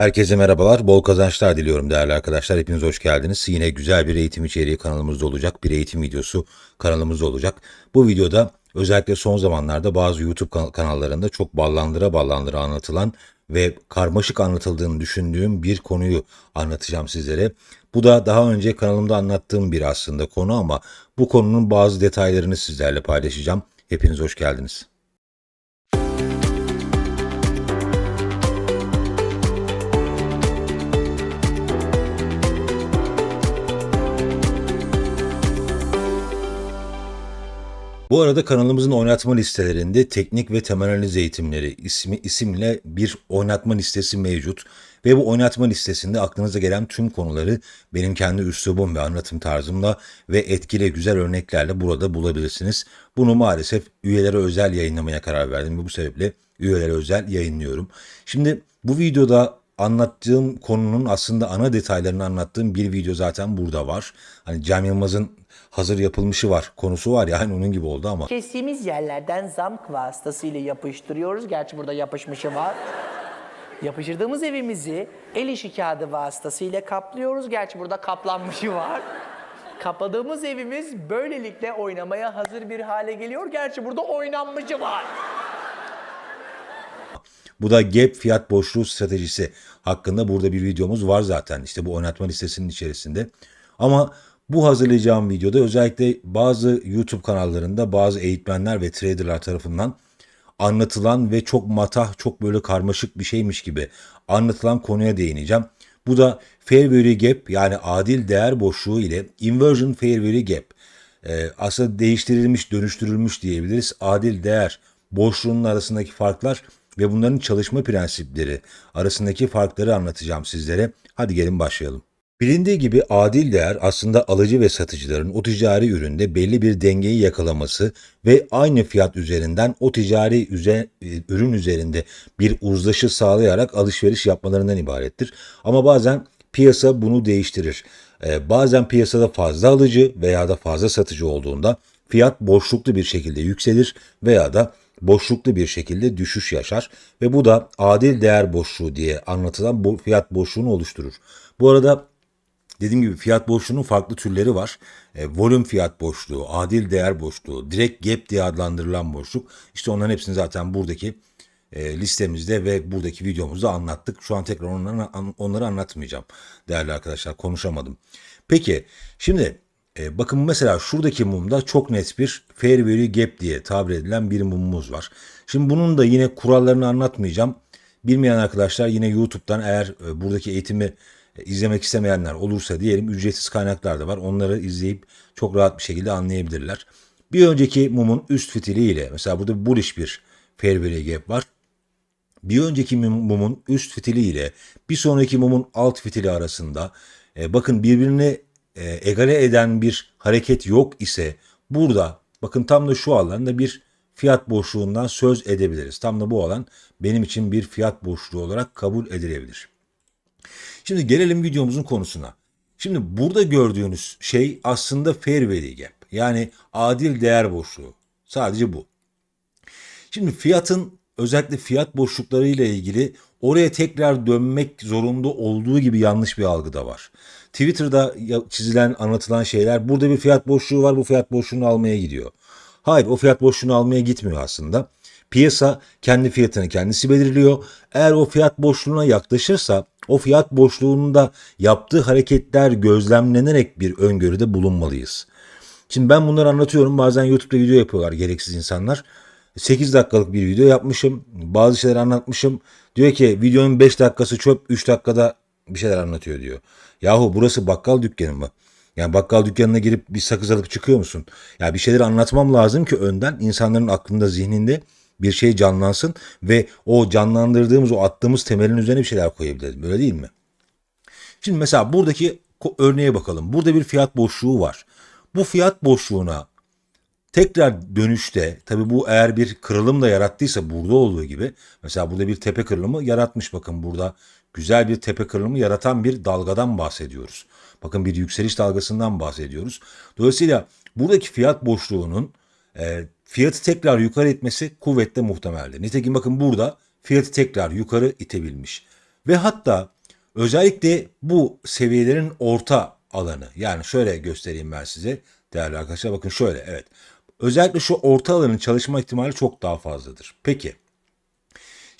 Herkese merhabalar, bol kazançlar diliyorum değerli arkadaşlar. Hepiniz hoş geldiniz. Yine güzel bir eğitim içeriği kanalımızda olacak. Bir eğitim videosu kanalımızda olacak. Bu videoda özellikle son zamanlarda bazı YouTube kan- kanallarında çok ballandıra ballandıra anlatılan ve karmaşık anlatıldığını düşündüğüm bir konuyu anlatacağım sizlere. Bu da daha önce kanalımda anlattığım bir aslında konu ama bu konunun bazı detaylarını sizlerle paylaşacağım. Hepiniz hoş geldiniz. Bu arada kanalımızın oynatma listelerinde teknik ve temel eğitimleri ismi isimle bir oynatma listesi mevcut. Ve bu oynatma listesinde aklınıza gelen tüm konuları benim kendi üslubum ve anlatım tarzımla ve etkili güzel örneklerle burada bulabilirsiniz. Bunu maalesef üyelere özel yayınlamaya karar verdim ve bu sebeple üyelere özel yayınlıyorum. Şimdi bu videoda anlattığım konunun aslında ana detaylarını anlattığım bir video zaten burada var. Hani Cem Yılmaz'ın hazır yapılmışı var konusu var ya hani onun gibi oldu ama Kestiğimiz yerlerden zamk vasıtasıyla yapıştırıyoruz. Gerçi burada yapışmışı var. Yapıştırdığımız evimizi el işi kağıdı vasıtasıyla kaplıyoruz. Gerçi burada kaplanmışı var. Kapladığımız evimiz böylelikle oynamaya hazır bir hale geliyor. Gerçi burada oynanmışı var. Bu da gap fiyat boşluğu stratejisi hakkında burada bir videomuz var zaten. İşte bu oynatma listesinin içerisinde. Ama bu hazırlayacağım videoda özellikle bazı YouTube kanallarında bazı eğitmenler ve traderlar tarafından anlatılan ve çok matah, çok böyle karmaşık bir şeymiş gibi anlatılan konuya değineceğim. Bu da fair value gap yani adil değer boşluğu ile inversion fair value gap. Ee, aslında değiştirilmiş, dönüştürülmüş diyebiliriz. Adil değer boşluğunun arasındaki farklar ve bunların çalışma prensipleri arasındaki farkları anlatacağım sizlere. Hadi gelin başlayalım. Bilindiği gibi adil değer aslında alıcı ve satıcıların o ticari üründe belli bir dengeyi yakalaması ve aynı fiyat üzerinden o ticari üze- e, ürün üzerinde bir uzlaşı sağlayarak alışveriş yapmalarından ibarettir. Ama bazen piyasa bunu değiştirir. Ee, bazen piyasada fazla alıcı veya da fazla satıcı olduğunda fiyat boşluklu bir şekilde yükselir veya da boşluklu bir şekilde düşüş yaşar ve bu da adil değer boşluğu diye anlatılan bu fiyat boşluğunu oluşturur. Bu arada Dediğim gibi fiyat boşluğunun farklı türleri var. E, volüm fiyat boşluğu, adil değer boşluğu, direkt gap diye adlandırılan boşluk. İşte onların hepsini zaten buradaki e, listemizde ve buradaki videomuzda anlattık. Şu an tekrar onları, onları anlatmayacağım değerli arkadaşlar. Konuşamadım. Peki şimdi e, bakın mesela şuradaki mumda çok net bir fair value gap diye tabir edilen bir mumumuz var. Şimdi bunun da yine kurallarını anlatmayacağım. Bilmeyen arkadaşlar yine YouTube'dan eğer e, buradaki eğitimi e, izlemek istemeyenler olursa diyelim ücretsiz kaynaklar da var. Onları izleyip çok rahat bir şekilde anlayabilirler. Bir önceki mumun üst fitiliyle mesela burada bullish bir fair value gap var. Bir önceki mum- mumun üst fitili ile bir sonraki mumun alt fitili arasında e, bakın birbirini e, egale eden bir hareket yok ise burada bakın tam da şu alanda bir fiyat boşluğundan söz edebiliriz. Tam da bu alan benim için bir fiyat boşluğu olarak kabul edilebilir. Şimdi gelelim videomuzun konusuna. Şimdi burada gördüğünüz şey aslında fair value gap. Yani adil değer boşluğu. Sadece bu. Şimdi fiyatın özellikle fiyat boşlukları ile ilgili oraya tekrar dönmek zorunda olduğu gibi yanlış bir algı da var. Twitter'da çizilen, anlatılan şeyler burada bir fiyat boşluğu var bu fiyat boşluğunu almaya gidiyor. Hayır o fiyat boşluğunu almaya gitmiyor aslında. Piyasa kendi fiyatını kendisi belirliyor. Eğer o fiyat boşluğuna yaklaşırsa o fiyat boşluğunda yaptığı hareketler gözlemlenerek bir öngörüde bulunmalıyız. Şimdi ben bunları anlatıyorum. Bazen YouTube'da video yapıyorlar gereksiz insanlar. 8 dakikalık bir video yapmışım. Bazı şeyler anlatmışım. Diyor ki videonun 5 dakikası çöp 3 dakikada bir şeyler anlatıyor diyor. Yahu burası bakkal dükkanı mı? Yani bakkal dükkanına girip bir sakız alıp çıkıyor musun? Ya bir şeyleri anlatmam lazım ki önden insanların aklında zihninde bir şey canlansın ve o canlandırdığımız o attığımız temelin üzerine bir şeyler koyabiliriz. Böyle değil mi? Şimdi mesela buradaki örneğe bakalım. Burada bir fiyat boşluğu var. Bu fiyat boşluğuna tekrar dönüşte tabi bu eğer bir kırılım da yarattıysa burada olduğu gibi mesela burada bir tepe kırılımı yaratmış bakın burada güzel bir tepe kırılımı yaratan bir dalgadan bahsediyoruz. Bakın bir yükseliş dalgasından bahsediyoruz. Dolayısıyla buradaki fiyat boşluğunun e, fiyatı tekrar yukarı itmesi kuvvetle muhtemeldir. Nitekim bakın burada fiyatı tekrar yukarı itebilmiş. Ve hatta özellikle bu seviyelerin orta alanı yani şöyle göstereyim ben size değerli arkadaşlar bakın şöyle evet. Özellikle şu orta alanın çalışma ihtimali çok daha fazladır. Peki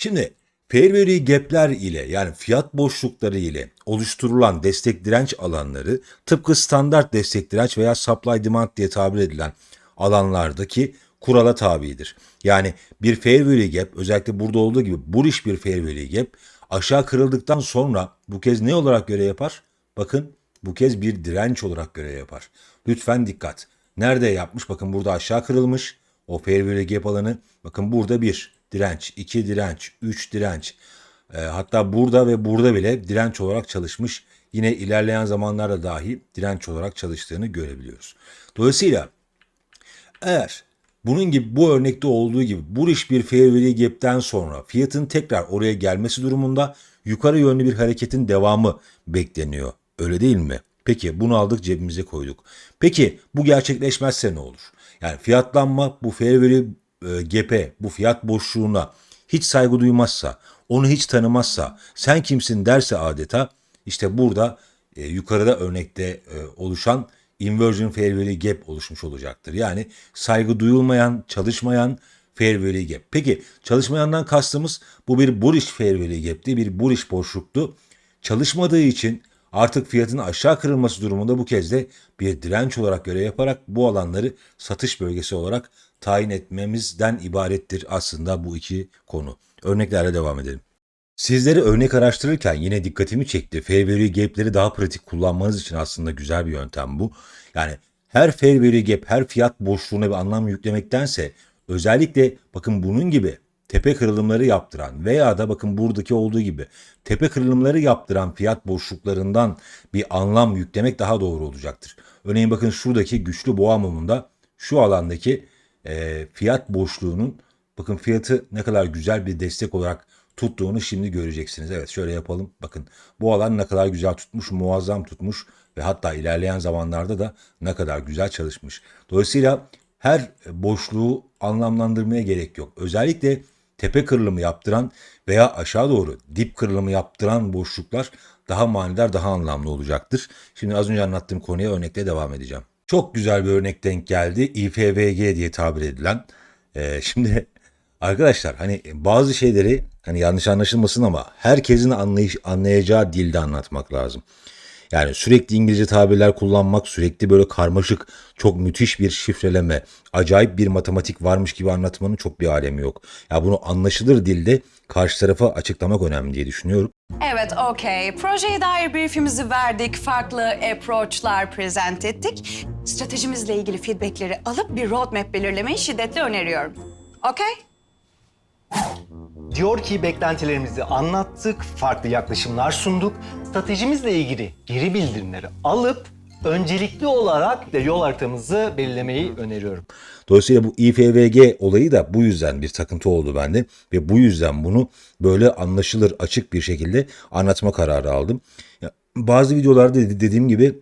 Şimdi fair value gap'ler ile yani fiyat boşlukları ile oluşturulan destek direnç alanları tıpkı standart destek direnç veya supply demand diye tabir edilen alanlardaki kurala tabidir. Yani bir fair value gap özellikle burada olduğu gibi bullish bir fair value gap aşağı kırıldıktan sonra bu kez ne olarak görev yapar? Bakın bu kez bir direnç olarak görev yapar. Lütfen dikkat. Nerede yapmış? Bakın burada aşağı kırılmış. O value gap alanı. Bakın burada bir direnç, iki direnç, üç direnç. E, hatta burada ve burada bile direnç olarak çalışmış. Yine ilerleyen zamanlarda dahi direnç olarak çalıştığını görebiliyoruz. Dolayısıyla eğer bunun gibi bu örnekte olduğu gibi bullish bir fair value gap'ten sonra fiyatın tekrar oraya gelmesi durumunda yukarı yönlü bir hareketin devamı bekleniyor. Öyle değil mi? Peki bunu aldık cebimize koyduk. Peki bu gerçekleşmezse ne olur? Yani fiyatlanma bu fair value e, gap'e, bu fiyat boşluğuna hiç saygı duymazsa, onu hiç tanımazsa, sen kimsin derse adeta işte burada e, yukarıda örnekte e, oluşan inversion fair value gap oluşmuş olacaktır. Yani saygı duyulmayan, çalışmayan fair value gap. Peki çalışmayandan kastımız bu bir bullish fair value gap'ti, bir bullish boşluktu. Çalışmadığı için artık fiyatın aşağı kırılması durumunda bu kez de bir direnç olarak görev yaparak bu alanları satış bölgesi olarak tayin etmemizden ibarettir aslında bu iki konu. Örneklerle devam edelim. Sizleri örnek araştırırken yine dikkatimi çekti. Fair value gap'leri daha pratik kullanmanız için aslında güzel bir yöntem bu. Yani her fair value gap, her fiyat boşluğuna bir anlam yüklemektense özellikle bakın bunun gibi tepe kırılımları yaptıran veya da bakın buradaki olduğu gibi tepe kırılımları yaptıran fiyat boşluklarından bir anlam yüklemek daha doğru olacaktır. Örneğin bakın şuradaki güçlü boğa mumunda şu alandaki e, fiyat boşluğunun bakın fiyatı ne kadar güzel bir destek olarak tuttuğunu şimdi göreceksiniz. Evet şöyle yapalım. Bakın bu alan ne kadar güzel tutmuş, muazzam tutmuş ve hatta ilerleyen zamanlarda da ne kadar güzel çalışmış. Dolayısıyla her boşluğu anlamlandırmaya gerek yok. Özellikle tepe kırılımı yaptıran veya aşağı doğru dip kırılımı yaptıran boşluklar daha manidar, daha anlamlı olacaktır. Şimdi az önce anlattığım konuya örnekle devam edeceğim. Çok güzel bir örnek denk geldi. IFVG diye tabir edilen. Ee, şimdi arkadaşlar hani bazı şeyleri hani yanlış anlaşılmasın ama herkesin anlayış, anlayacağı dilde anlatmak lazım. Yani sürekli İngilizce tabirler kullanmak, sürekli böyle karmaşık, çok müthiş bir şifreleme, acayip bir matematik varmış gibi anlatmanın çok bir alemi yok. Ya bunu anlaşılır dilde karşı tarafa açıklamak önemli diye düşünüyorum. Evet, okey. Projeye dair briefimizi verdik, farklı approach'lar present ettik. Stratejimizle ilgili feedbackleri alıp bir roadmap belirlemeyi şiddetle öneriyorum. Okey? Diyor ki beklentilerimizi anlattık, farklı yaklaşımlar sunduk. Stratejimizle ilgili geri bildirimleri alıp öncelikli olarak de yol haritamızı belirlemeyi öneriyorum. Dolayısıyla bu IFVG olayı da bu yüzden bir takıntı oldu bende ve bu yüzden bunu böyle anlaşılır açık bir şekilde anlatma kararı aldım. Bazı videolarda dedi- dediğim gibi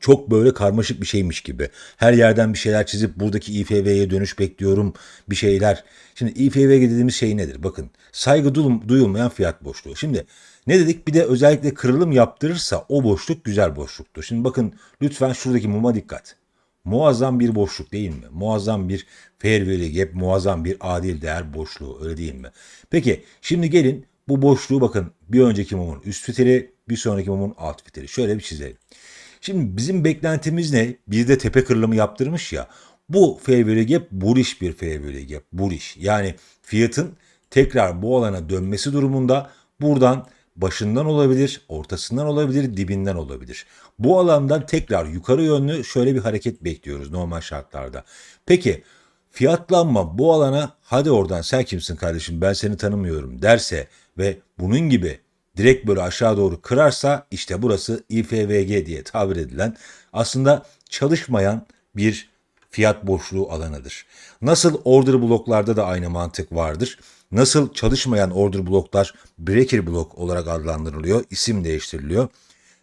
çok böyle karmaşık bir şeymiş gibi. Her yerden bir şeyler çizip buradaki IFV'ye dönüş bekliyorum bir şeyler. Şimdi IFVG dediğimiz şey nedir? Bakın saygı duyul- duyulmayan fiyat boşluğu. Şimdi ne dedik? Bir de özellikle kırılım yaptırırsa o boşluk güzel boşluktur. Şimdi bakın lütfen şuradaki muma dikkat. Muazzam bir boşluk değil mi? Muazzam bir fair value gap, muazzam bir adil değer boşluğu öyle değil mi? Peki şimdi gelin bu boşluğu bakın bir önceki mumun üst fitili, bir sonraki mumun alt fitili. Şöyle bir çizelim. Şimdi bizim beklentimiz ne? Bir de tepe kırılımı yaptırmış ya. Bu fair value gap bullish bir fair value gap. Bullish. Yani fiyatın tekrar bu alana dönmesi durumunda buradan başından olabilir, ortasından olabilir, dibinden olabilir. Bu alandan tekrar yukarı yönlü şöyle bir hareket bekliyoruz normal şartlarda. Peki fiyatlanma bu alana hadi oradan sen kimsin kardeşim ben seni tanımıyorum derse ve bunun gibi direkt böyle aşağı doğru kırarsa işte burası IFVG diye tabir edilen aslında çalışmayan bir fiyat boşluğu alanıdır. Nasıl order bloklarda da aynı mantık vardır. Nasıl çalışmayan order bloklar breaker blok olarak adlandırılıyor, isim değiştiriliyor.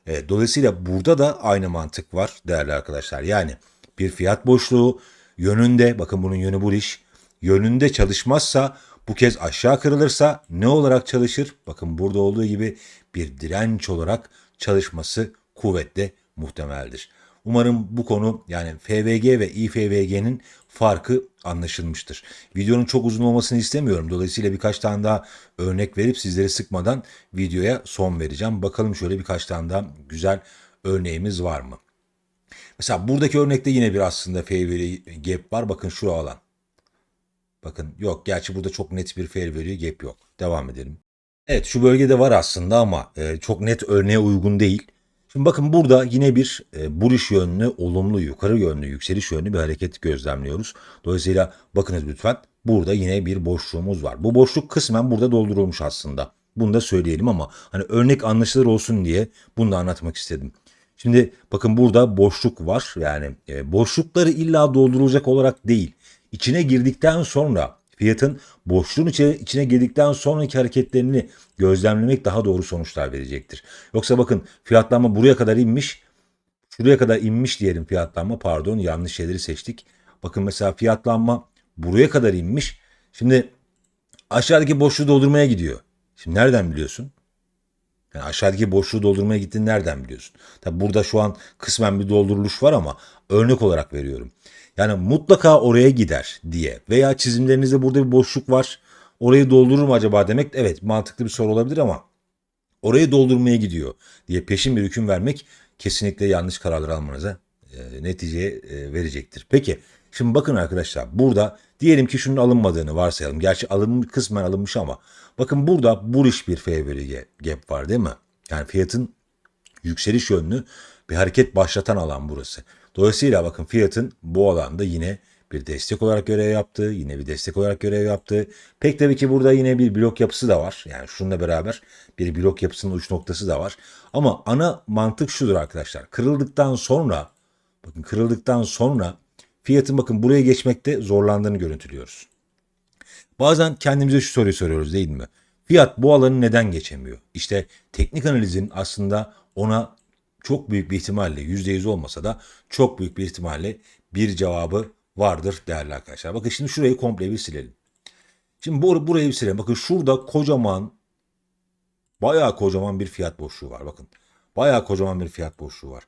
E, dolayısıyla burada da aynı mantık var değerli arkadaşlar. Yani bir fiyat boşluğu yönünde, bakın bunun yönü bullish, yönünde çalışmazsa Bu kez aşağı kırılırsa ne olarak çalışır? Bakın burada olduğu gibi bir direnç olarak çalışması kuvvetle muhtemeldir. Umarım bu konu yani FVG ve IFVG'nin farkı anlaşılmıştır. Videonun çok uzun olmasını istemiyorum. Dolayısıyla birkaç tane daha örnek verip sizleri sıkmadan videoya son vereceğim. Bakalım şöyle birkaç tane daha güzel örneğimiz var mı? Mesela buradaki örnekte yine bir aslında FVG var. Bakın şu alan. Bakın yok gerçi burada çok net bir fair value gap yok. Devam edelim. Evet şu bölgede var aslında ama e, çok net örneğe uygun değil. Şimdi bakın burada yine bir e, bullish yönlü, olumlu, yukarı yönlü, yükseliş yönlü bir hareket gözlemliyoruz. Dolayısıyla bakınız lütfen burada yine bir boşluğumuz var. Bu boşluk kısmen burada doldurulmuş aslında. Bunu da söyleyelim ama hani örnek anlaşılır olsun diye bunu da anlatmak istedim. Şimdi bakın burada boşluk var. Yani e, boşlukları illa doldurulacak olarak değil. İçine girdikten sonra fiyatın boşluğun içine, girdikten sonraki hareketlerini gözlemlemek daha doğru sonuçlar verecektir. Yoksa bakın fiyatlanma buraya kadar inmiş. Şuraya kadar inmiş diyelim fiyatlanma pardon yanlış şeyleri seçtik. Bakın mesela fiyatlanma buraya kadar inmiş. Şimdi aşağıdaki boşluğu doldurmaya gidiyor. Şimdi nereden biliyorsun? Yani aşağıdaki boşluğu doldurmaya gittiğini nereden biliyorsun? Tabi burada şu an kısmen bir dolduruluş var ama örnek olarak veriyorum. Yani mutlaka oraya gider diye veya çizimlerinizde burada bir boşluk var. Orayı doldurur mu acaba demek evet mantıklı bir soru olabilir ama orayı doldurmaya gidiyor diye peşin bir hüküm vermek kesinlikle yanlış kararlar almanıza e, neticeye e, verecektir. Peki şimdi bakın arkadaşlar burada diyelim ki şunun alınmadığını varsayalım. Gerçi alın kısmen alınmış ama bakın burada bullish bir value gap var değil mi? Yani fiyatın yükseliş yönlü bir hareket başlatan alan burası. Dolayısıyla bakın fiyatın bu alanda yine bir destek olarak görev yaptığı, yine bir destek olarak görev yaptığı. Pek tabii ki burada yine bir blok yapısı da var. Yani şununla beraber bir blok yapısının uç noktası da var. Ama ana mantık şudur arkadaşlar. Kırıldıktan sonra, bakın kırıldıktan sonra fiyatın bakın buraya geçmekte zorlandığını görüntülüyoruz. Bazen kendimize şu soruyu soruyoruz değil mi? Fiyat bu alanı neden geçemiyor? İşte teknik analizin aslında ona çok büyük bir ihtimalle %100 olmasa da çok büyük bir ihtimalle bir cevabı vardır değerli arkadaşlar. Bakın şimdi şurayı komple bir silelim. Şimdi bu, burayı bir silelim. Bakın şurada kocaman bayağı kocaman bir fiyat boşluğu var. Bakın bayağı kocaman bir fiyat boşluğu var.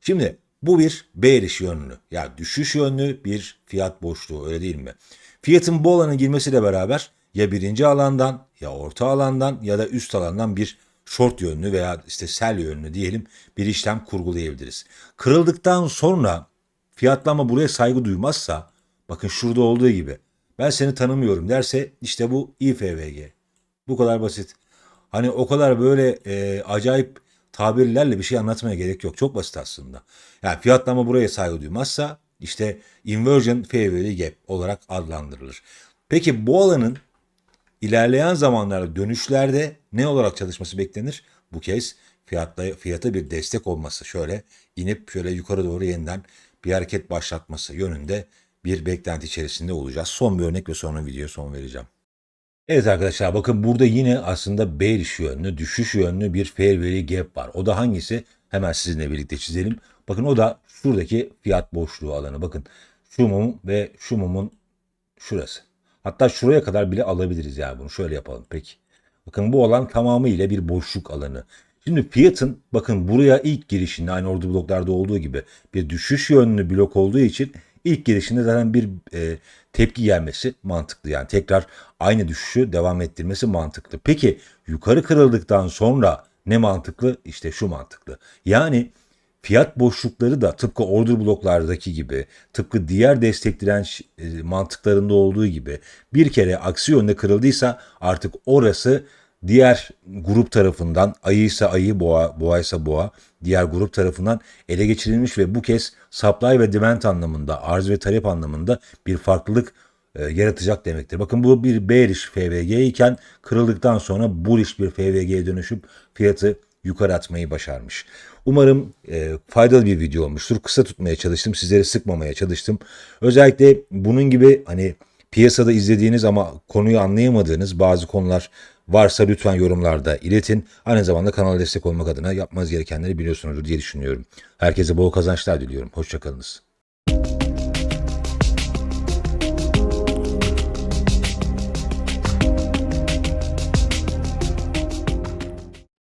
Şimdi bu bir bearish yönlü yani düşüş yönlü bir fiyat boşluğu öyle değil mi? Fiyatın bu alana girmesiyle beraber ya birinci alandan ya orta alandan ya da üst alandan bir short yönlü veya işte sell yönlü diyelim bir işlem kurgulayabiliriz. Kırıldıktan sonra fiyatlama buraya saygı duymazsa bakın şurada olduğu gibi ben seni tanımıyorum derse işte bu IFVG. Bu kadar basit. Hani o kadar böyle e, acayip tabirlerle bir şey anlatmaya gerek yok. Çok basit aslında. Yani fiyatlama buraya saygı duymazsa işte inversion value gap olarak adlandırılır. Peki bu alanın ilerleyen zamanlarda dönüşlerde ne olarak çalışması beklenir? Bu kez fiyatla, fiyata bir destek olması şöyle inip şöyle yukarı doğru yeniden bir hareket başlatması yönünde bir beklenti içerisinde olacağız. Son bir örnek ve sonra videoya son vereceğim. Evet arkadaşlar bakın burada yine aslında bearish yönlü, düşüş yönlü bir fair gap var. O da hangisi? Hemen sizinle birlikte çizelim. Bakın o da şuradaki fiyat boşluğu alanı. Bakın şu mum ve şu mumun şurası. Hatta şuraya kadar bile alabiliriz yani bunu. Şöyle yapalım peki. Bakın bu alan tamamıyla bir boşluk alanı. Şimdi fiyatın bakın buraya ilk girişinde aynı ordu bloklarda olduğu gibi bir düşüş yönlü blok olduğu için ilk girişinde zaten bir e, tepki gelmesi mantıklı. Yani tekrar aynı düşüşü devam ettirmesi mantıklı. Peki yukarı kırıldıktan sonra ne mantıklı? İşte şu mantıklı. Yani fiyat boşlukları da tıpkı order bloklardaki gibi, tıpkı diğer destekleyen e, mantıklarında olduğu gibi bir kere aksi yönde kırıldıysa artık orası diğer grup tarafından ayıysa ayı, boğa, boğaysa boğa diğer grup tarafından ele geçirilmiş ve bu kez supply ve demand anlamında, arz ve talep anlamında bir farklılık e, yaratacak demektir. Bakın bu bir bearish FVG iken kırıldıktan sonra bullish bir FVG'ye dönüşüp fiyatı yukarı atmayı başarmış. Umarım e, faydalı bir video olmuştur. Kısa tutmaya çalıştım. Sizleri sıkmamaya çalıştım. Özellikle bunun gibi hani piyasada izlediğiniz ama konuyu anlayamadığınız bazı konular varsa lütfen yorumlarda iletin. Aynı zamanda kanala destek olmak adına yapmanız gerekenleri biliyorsunuzdur diye düşünüyorum. Herkese bol kazançlar diliyorum. Hoşçakalınız.